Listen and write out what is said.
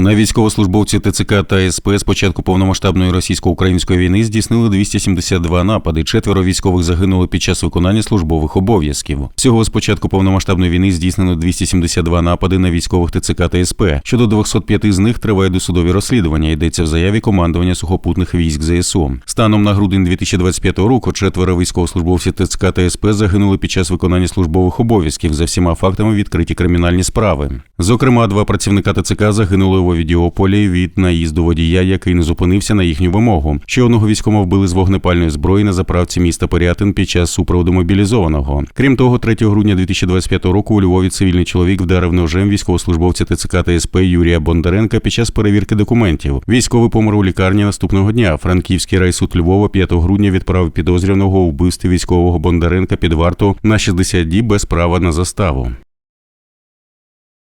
На військовослужбовці ТЦК та СП з початку повномасштабної російсько-української війни здійснили 272 напади. Четверо військових загинули під час виконання службових обов'язків. Всього з початку повномасштабної війни здійснено 272 напади на військових ТЦК та СП. Щодо 205 з них триває досудові розслідування. Йдеться в заяві командування сухопутних військ ЗСУ. Станом на грудень 2025 року четверо військовослужбовців ТЦК та СП загинули під час виконання службових обов'язків. За всіма фактами відкриті кримінальні справи. Зокрема, два працівника ТЦК загинули у Овідіополі від наїзду водія, який не зупинився на їхню вимогу. Ще одного військового вбили з вогнепальної зброї на заправці міста Порятин під час супроводу мобілізованого. Крім того, 3 грудня 2025 року у Львові цивільний чоловік вдарив ножем військовослужбовця ТЦК та СП Юрія Бондаренка під час перевірки документів. Військовий помер у лікарні наступного дня. Франківський райсуд Львова 5 грудня відправив підозрюваного у вбивстві військового Бондаренка під варту на 60 діб без права на заставу.